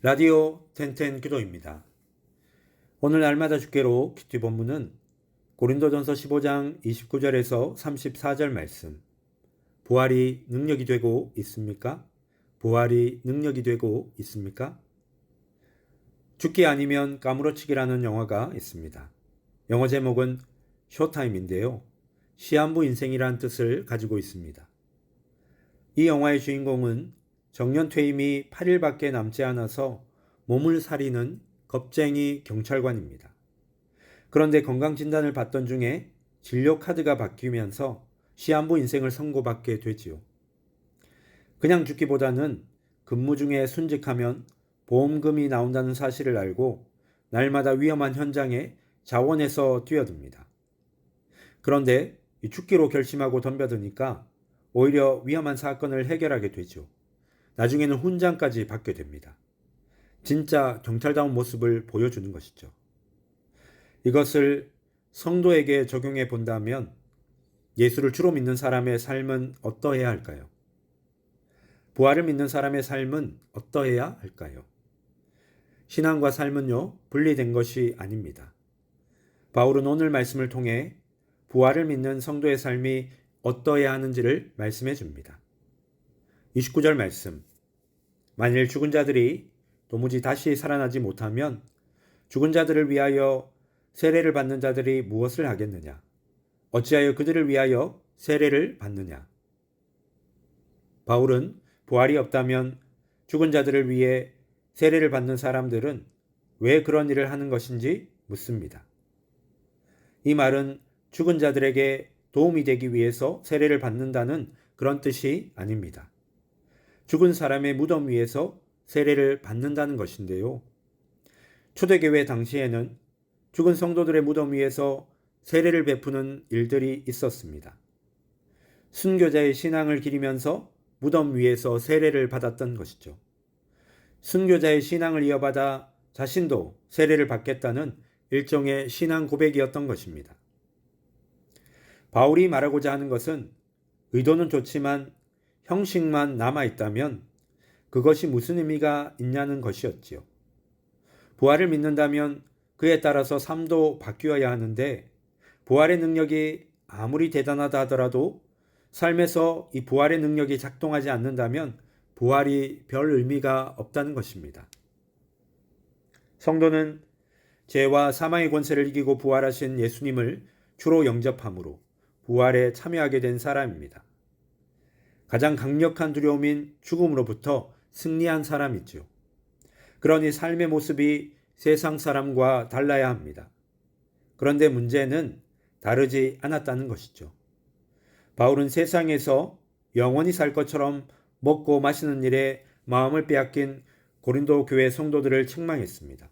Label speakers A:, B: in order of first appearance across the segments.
A: 라디오 텐텐 기도입니다. 오늘 날마다 주께로 큐티 본문은 고린도전서 15장 29절에서 34절 말씀. 부활이 능력이 되고 있습니까? 부활이 능력이 되고 있습니까? 죽기 아니면 까무러치기라는 영화가 있습니다. 영어 제목은 쇼타임인데요. 시한부 인생이란 뜻을 가지고 있습니다. 이 영화의 주인공은 정년 퇴임이 8일밖에 남지 않아서 몸을 사리는 겁쟁이 경찰관입니다. 그런데 건강진단을 받던 중에 진료 카드가 바뀌면서 시한부 인생을 선고받게 되지요. 그냥 죽기보다는 근무 중에 순직하면 보험금이 나온다는 사실을 알고 날마다 위험한 현장에 자원해서 뛰어듭니다. 그런데 죽기로 결심하고 덤벼드니까 오히려 위험한 사건을 해결하게 되죠. 나중에는 훈장까지 받게 됩니다. 진짜 경찰다운 모습을 보여주는 것이죠. 이것을 성도에게 적용해 본다면 예수를 주로 믿는 사람의 삶은 어떠해야 할까요? 부활을 믿는 사람의 삶은 어떠해야 할까요? 신앙과 삶은요, 분리된 것이 아닙니다. 바울은 오늘 말씀을 통해 부활을 믿는 성도의 삶이 어떠해야 하는지를 말씀해 줍니다. 29절 말씀. 만일 죽은 자들이 도무지 다시 살아나지 못하면 죽은 자들을 위하여 세례를 받는 자들이 무엇을 하겠느냐? 어찌하여 그들을 위하여 세례를 받느냐? 바울은 부활이 없다면 죽은 자들을 위해 세례를 받는 사람들은 왜 그런 일을 하는 것인지 묻습니다. 이 말은 죽은 자들에게 도움이 되기 위해서 세례를 받는다는 그런 뜻이 아닙니다. 죽은 사람의 무덤 위에서 세례를 받는다는 것인데요. 초대교회 당시에는 죽은 성도들의 무덤 위에서 세례를 베푸는 일들이 있었습니다. 순교자의 신앙을 기리면서 무덤 위에서 세례를 받았던 것이죠. 순교자의 신앙을 이어받아 자신도 세례를 받겠다는 일종의 신앙 고백이었던 것입니다. 바울이 말하고자 하는 것은 의도는 좋지만 형식만 남아 있다면 그것이 무슨 의미가 있냐는 것이었지요. 부활을 믿는다면 그에 따라서 삶도 바뀌어야 하는데 부활의 능력이 아무리 대단하다 하더라도 삶에서 이 부활의 능력이 작동하지 않는다면 부활이 별 의미가 없다는 것입니다. 성도는 죄와 사망의 권세를 이기고 부활하신 예수님을 주로 영접함으로 부활에 참여하게 된 사람입니다. 가장 강력한 두려움인 죽음으로부터 승리한 사람이죠. 그러니 삶의 모습이 세상 사람과 달라야 합니다. 그런데 문제는 다르지 않았다는 것이죠. 바울은 세상에서 영원히 살 것처럼 먹고 마시는 일에 마음을 빼앗긴 고린도 교회 성도들을 책망했습니다.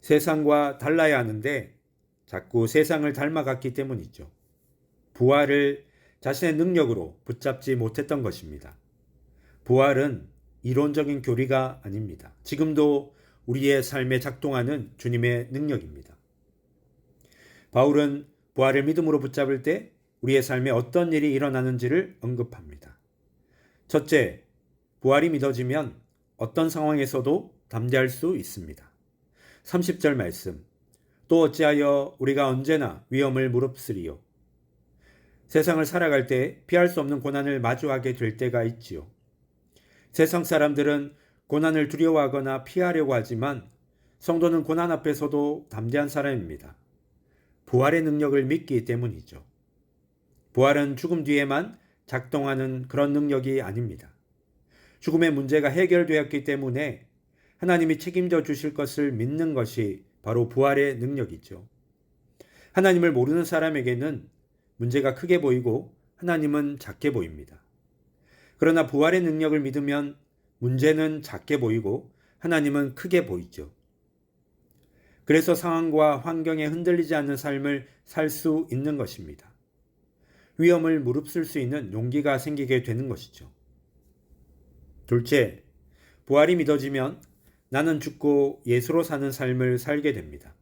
A: 세상과 달라야 하는데 자꾸 세상을 닮아갔기 때문이죠. 부활을 자신의 능력으로 붙잡지 못했던 것입니다. 부활은 이론적인 교리가 아닙니다. 지금도 우리의 삶에 작동하는 주님의 능력입니다. 바울은 부활을 믿음으로 붙잡을 때 우리의 삶에 어떤 일이 일어나는지를 언급합니다. 첫째, 부활이 믿어지면 어떤 상황에서도 담대할 수 있습니다. 30절 말씀. 또 어찌하여 우리가 언제나 위험을 무릅쓰리요. 세상을 살아갈 때 피할 수 없는 고난을 마주하게 될 때가 있지요. 세상 사람들은 고난을 두려워하거나 피하려고 하지만 성도는 고난 앞에서도 담대한 사람입니다. 부활의 능력을 믿기 때문이죠. 부활은 죽음 뒤에만 작동하는 그런 능력이 아닙니다. 죽음의 문제가 해결되었기 때문에 하나님이 책임져 주실 것을 믿는 것이 바로 부활의 능력이죠. 하나님을 모르는 사람에게는 문제가 크게 보이고 하나님은 작게 보입니다. 그러나 부활의 능력을 믿으면 문제는 작게 보이고 하나님은 크게 보이죠. 그래서 상황과 환경에 흔들리지 않는 삶을 살 수 있는 것입니다. 위험을 무릅쓸 수 있는 용기가 생기게 되는 것이죠. 둘째, 부활이 믿어지면 나는 죽고 예수로 사는 삶을 살게 됩니다.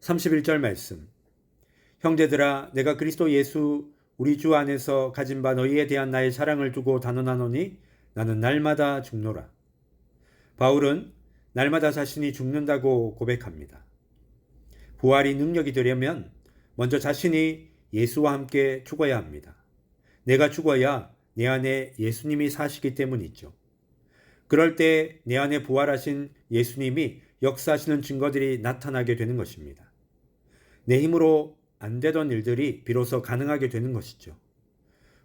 A: 31절 말씀. 형제들아 내가 그리스도 예수 우리 주 안에서 가진 바 너희에 대한 나의 사랑을 두고 단언하노니 나는 날마다 죽노라. 바울은 날마다 자신이 죽는다고 고백합니다. 부활이 능력이 되려면 먼저 자신이 예수와 함께 죽어야 합니다. 내가 죽어야 내 안에 예수님이 사시기 때문이죠. 그럴 때 내 안에 부활하신 예수님이 역사하시는 증거들이 나타나게 되는 것입니다. 내 힘으로 안 되던 일들이 비로소 가능하게 되는 것이죠.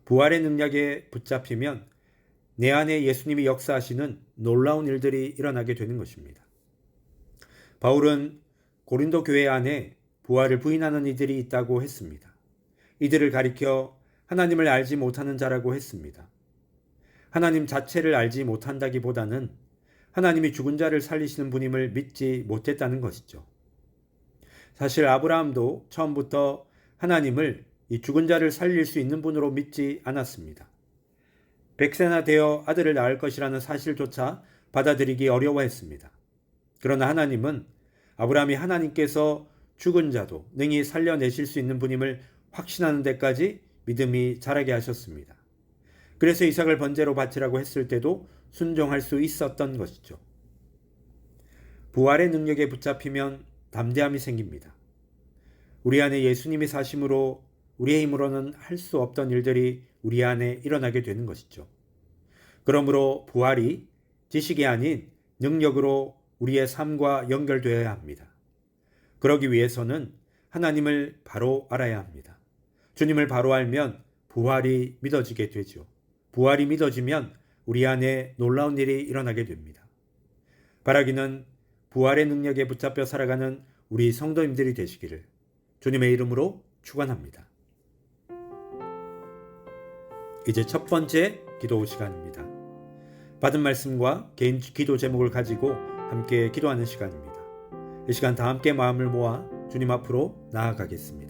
A: 부활의 능력에 붙잡히면 내 안에 예수님이 역사하시는 놀라운 일들이 일어나게 되는 것입니다. 바울은 고린도 교회 안에 부활을 부인하는 이들이 있다고 했습니다. 이들을 가리켜 하나님을 알지 못하는 자라고 했습니다. 하나님 자체를 알지 못한다기보다는 하나님이 죽은 자를 살리시는 분임을 믿지 못했다는 것이죠. 사실 아브라함도 처음부터 하나님을 이 죽은 자를 살릴 수 있는 분으로 믿지 않았습니다. 백세나 되어 아들을 낳을 것이라는 사실조차 받아들이기 어려워했습니다. 그러나 하나님은 아브라함이 하나님께서 죽은 자도 능히 살려내실 수 있는 분임을 확신하는 데까지 믿음이 자라게 하셨습니다. 그래서 이삭을 번제로 바치라고 했을 때도 순종할 수 있었던 것이죠. 부활의 능력에 붙잡히면 담대함이 생깁니다. 우리 안에 예수님이 사심으로 우리의 힘으로는 할 수 없던 일들이 우리 안에 일어나게 되는 것이죠. 그러므로 부활이 지식이 아닌 능력으로 우리의 삶과 연결되어야 합니다. 그러기 위해서는 하나님을 바로 알아야 합니다. 주님을 바로 알면 부활이 믿어지게 되죠. 부활이 믿어지면 우리 안에 놀라운 일이 일어나게 됩니다. 바라기는 부활의 능력에 붙잡혀 살아가는 우리 성도님들이 되시기를 주님의 이름으로 축원합니다. 이제 첫 번째 기도 시간입니다. 받은 말씀과 개인 기도 제목을 가지고 함께 기도하는 시간입니다. 이 시간 다 함께 마음을 모아 주님 앞으로 나아가겠습니다.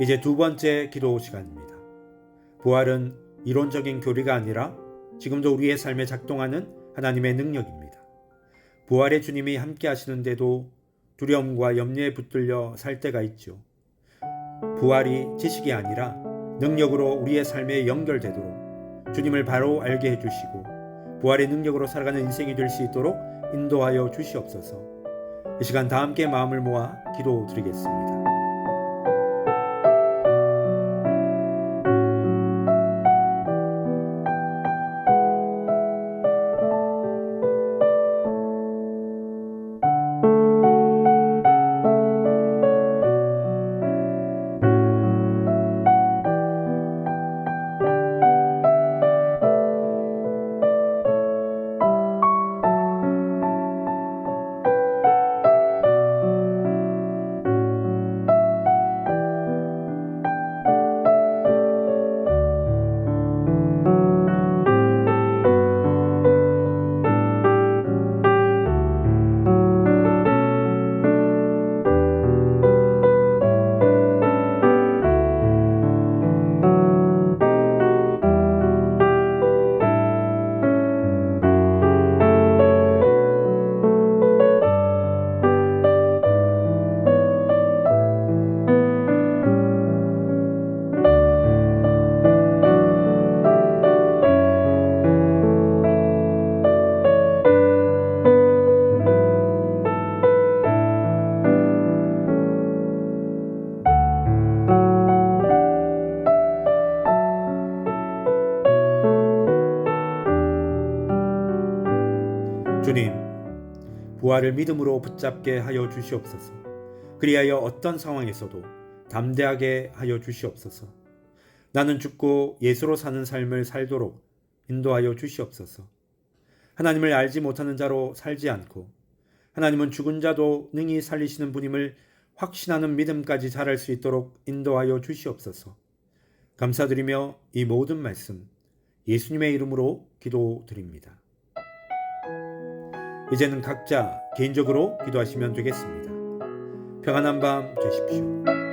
A: 이제 두 번째 기도 시간입니다. 부활은 이론적인 교리가 아니라 지금도 우리의 삶에 작동하는 하나님의 능력입니다. 부활의 주님이 함께 하시는데도 두려움과 염려에 붙들려 살 때가 있죠. 부활이 지식이 아니라 능력으로 우리의 삶에 연결되도록 주님을 바로 알게 해주시고 부활의 능력으로 살아가는 인생이 될 수 있도록 인도하여 주시옵소서. 이 시간 다 함께 마음을 모아 기도 드리겠습니다. 부활을 믿음으로 붙잡게 하여 주시옵소서. 그리하여 어떤 상황에서도 담대하게 하여 주시옵소서. 나는 죽고 예수로 사는 삶을 살도록 인도하여 주시옵소서. 하나님을 알지 못하는 자로 살지 않고 하나님은 죽은 자도 능히 살리시는 분임을 확신하는 믿음까지 자랄 수 있도록 인도하여 주시옵소서. 감사드리며 이 모든 말씀 예수님의 이름으로 기도드립니다. 이제는 각자 개인적으로 기도하시면 되겠습니다. 평안한 밤 되십시오.